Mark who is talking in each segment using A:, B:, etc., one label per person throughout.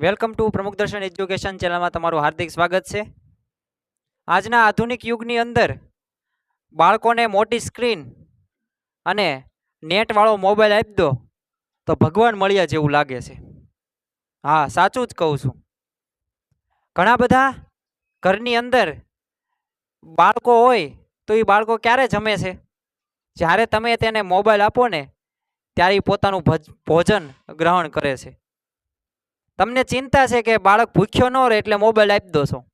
A: Welcome to પ્રમુખ દર્શન education ચેનલમાં તમારું હાર્દિક સ્વાગત છે. આજના આધુનિક યુગની અંદર બાળકોને મોટી સ્ક્રીન અને નેટવાળો મોબાઈલ આપી દો તો ભગવાન મળ્યા જેવું લાગે છે. હા, સાચું જ કહું છું. ઘણા બધા ઘરની અંદર બાળકો હોય તો એ બાળકો ક્યારે જમે છે? જ્યારે તમે તેને મોબાઈલ આપો ને, ત્યારે એ પોતાનું ભજ- ભોજન ગ્રહણ કરે છે. તમને ચિંતા છે કે બાળક ભૂખ્યો ન રહે એટલે મોબાઈલ આપી દો છો.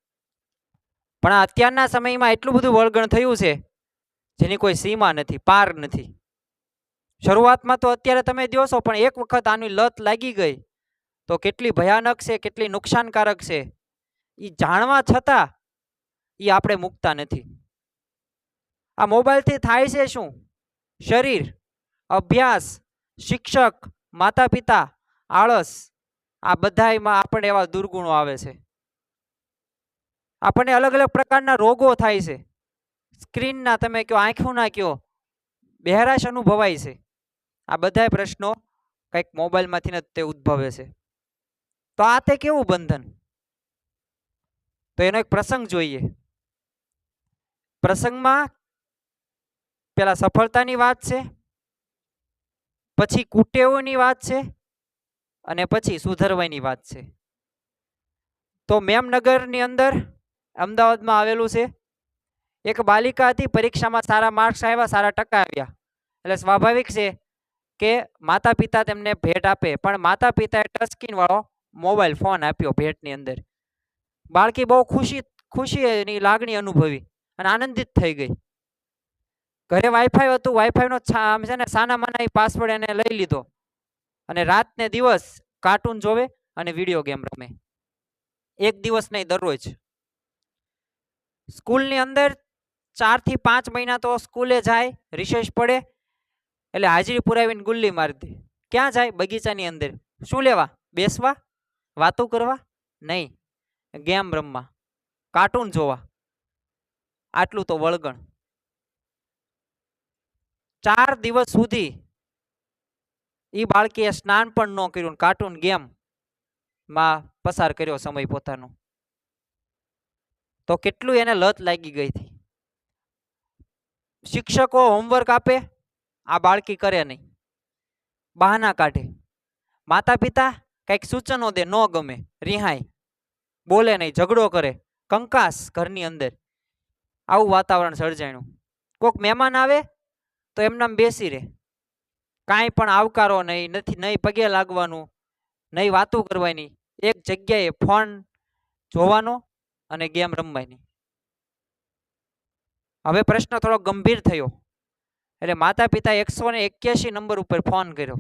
A: પણ અત્યારના સમયમાં એટલું બધું વળગણ થયું છે, જેની કોઈ સીમા નથી, પાર નથી. શરૂઆતમાં તો અત્યારે તમે દો છો, પણ એક વખત આની લત લાગી ગઈ. તો કેટલી ભયાનક છે, કેટલી નુકસાનકારક છે. એ જાણવા છતાં એ આપણે મૂકતા નથી. આ મોબાઈલથી થાય છે શું? શરીર, અભ્યાસ, શિક્ષક માતા પિતા આળસ આ બધાયમાં આપણને એવા દુર્ગુણો આવે છે. આપણને અલગ અલગ પ્રકારના રોગો થાય છે. સ્ક્રીનના તમે કયો, આંખોના કયો, બહેરાશ અનુભવાય છે. આ બધાય પ્રશ્નો કંઈક મોબાઈલમાંથી ને તે ઉદ્ભવે છે. તો આ તે કેવું બંધન? તો એનો એક પ્રસંગ જોઈએ. પ્રસંગમાં પેલા સફળતાની વાત છે. પછી કુટેવોની વાત છે. અને પછી સુધરવાની વાત છે. તો મેમનગરની અંદર અમદાવાદમાં આવેલું છે. એક બાલિકા હતી, પરીક્ષામાં સારા માર્ક્સ આવ્યા, સારા ટકા આવ્યા. એટલે સ્વાભાવિક છે કે માતા પિતા તેમને ભેટ આપે, પણ માતા પિતાએ ટચ વાળો મોબાઈલ ફોન આપ્યો ભેટની અંદર. બાળકી બહુ ખુશી, ખુશીની લાગણી અનુભવી અને આનંદિત થઈ ગઈ. ઘરે વાઈફાઈ હતું વાઈફાઈનો આમ છે ને સાના માના પાસવર્ડ એને લઈ લીધો. અને રાત ને દિવસ કાર્ટૂન જોવે અને વીડિયો ગેમ રમે. એક દિવસ નહીં, દરરોજ. સ્કૂલની અંદર ચારથી પાંચ મહિના તો સ્કૂલે જાય રિસેસ પડે, એટલે હાજરી પુરાવીને ગુલ્લી મારી દે. ક્યાં જાય? બગીચાની અંદર. શું લેવા? બેસવા? વાતો કરવા? નહીં. ગેમ રમવા. કાર્ટૂન જોવા. આટલું તો વળગણ. ચાર દિવસ સુધી એ બાળકીએ સ્નાન પણ ન કર્યું કાર્ટૂન ગેમમાં પસાર કર્યો સમય પોતાનો. તો કેટલું એને લત લાગી ગઈ હતી. શિક્ષકો હોમવર્ક આપે, આ બાળકી કરે નહીં. બહાના કાઢે. માતા પિતા કંઈક સૂચનો દે, ન ગમે રિહાય બોલે નહીં, ઝઘડો કરે, કંકાસ ઘરની અંદર. આવું વાતાવરણ સર્જાણું કોઈક મહેમાન આવે તો એમનામ બેસી રહે. કાંઈ પણ આવકારો નહીં, નથી, નહીં પગે લાગવાનું, નહીં વાતો કરવાની, એક જગ્યાએ ફોન જોવાનો અને ગેમ રમવાની. હવે પ્રશ્ન થોડો ગંભીર થયો. એટલે માતા પિતા એકસો ને એક્યાસી નંબર ઉપર ફોન કર્યો.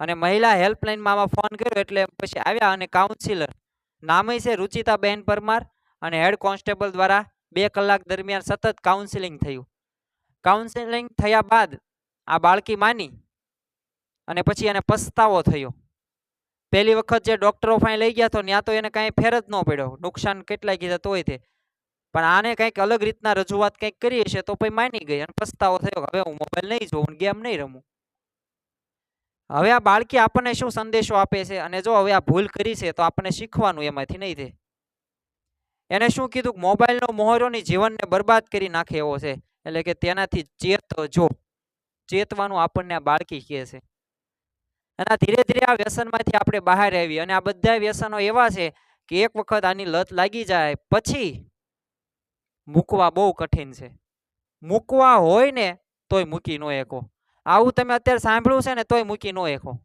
A: અને મહિલા હેલ્પલાઇનમાં આમાં ફોન કર્યો એટલે પછી આવ્યા અને કાઉન્સિલર. નામે છે રુચિતાબેન પરમાર અને હેડ કોન્સ્ટેબલ દ્વારા બે કલાક દરમિયાન સતત કાઉન્સિલિંગ થયું. કાઉન્સિલિંગ થયા બાદ આ બાળકી માની અને પછી એને પસ્તાવો થયો. પહેલી વખત જે ડૉક્ટરો ફાઈ લઈ ગયા તો ત્યાં તો એને કાંઈ ફેર જ ન પડ્યો. નુકસાન કેટલાય કીધા તોય તે. પણ આને કંઈક અલગ રીતના રજૂઆત કંઈક કરી હશે તો પછી માની ગઈ અને પસ્તાવો થયો હવે હું મોબાઈલ નહીં જોઉં ગેમ નહીં રમું. હવે આ બાળકી આપણને શું સંદેશો આપે છે? અને જો હવે આ ભૂલ કરી છે તો આપણને શીખવાનું એમાંથી નહીં થે એને શું કીધું મોબાઈલનો મોહરોની જીવનને બરબાદ કરી નાખે એવો છે. એટલે કે તેનાથી ચેતજો ચેતવાનું આપણને આ બાળકી કહે છે. અને ધીરે ધીરે આ વ્યસનમાંથી આપણે બહાર આવી અને આ બધા વ્યસનો એવા છે કે એક વખત આની લત લાગી જાય પછી મૂકવા બહુ કઠિન છે. મૂકવા હોય ને તોય મૂકી ન એકો આવું તમે અત્યારે સાંભળ્યું છે ને તોય મૂકી ન એકો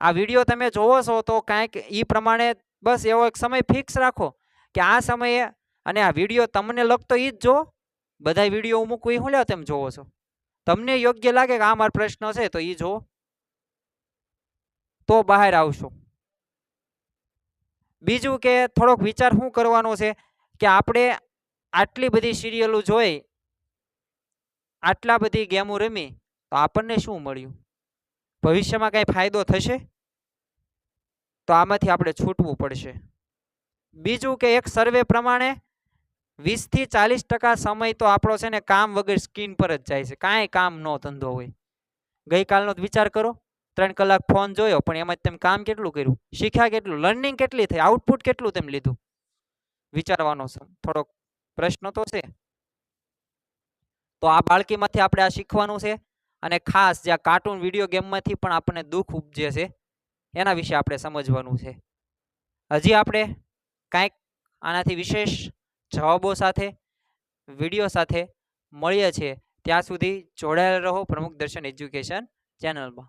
A: આ વીડિયો તમે જોવો છો તો કાંઈક એ પ્રમાણે બસ એવો એક સમય ફિક્સ રાખો કે આ સમયે અને આ વીડિયો તમને લગતો એ જ જો. બધા વીડિયો હું એ હું લ્યો તમે જોવો છો. તમને યોગ્ય લાગે કે આ મારો પ્રશ્ન છે, તો એ જો તો બહાર આવશો. બીજું કે થોડોક વિચાર શું કરવાનો છે કે આપણે આટલી બધી સિરિયલો જોઈ, આટલા બધી ગેમો રમી, તો આપણને શું મળ્યું? ભવિષ્યમાં કાંઈ ફાયદો થશે? તો આમાંથી આપણે છૂટવું પડશે. બીજું કે એક સર્વે પ્રમાણે વીસથી ચાલીસ ટકા સમય તો આપણો છે ને કામ વગર સ્કીન પર જ જાય છે. કાંઈ કામ નો ધંધો હોય. ગઈકાલનો વિચાર કરો. ત્રણ કલાક ફોન જોયો, પણ એમાં તેમ કામ કેટલું કર્યું? શીખ્યા કેટલું? લર્નિંગ કેટલી થઈ? આઉટપુટ કેટલું તેમ લીધું? વિચારવાનો થોડોક પ્રશ્ન તો છે. તો આ બાળકીમાંથી આપણે આ શીખવાનું છે. અને ખાસ જે આ કાર્ટૂન વીડિયો ગેમમાંથી પણ આપણને દુઃખ ઉપજે છે, એના વિશે આપણે સમજવાનું છે. હજી આપણે કાંઈક આનાથી વિશેષ જવાબો સાથે વીડિયો સાથે મળીએ છીએ. ત્યાં સુધી જોડાયેલા રહો પ્રમુખ દર્શન એજ્યુકેશન ચેનલમાં.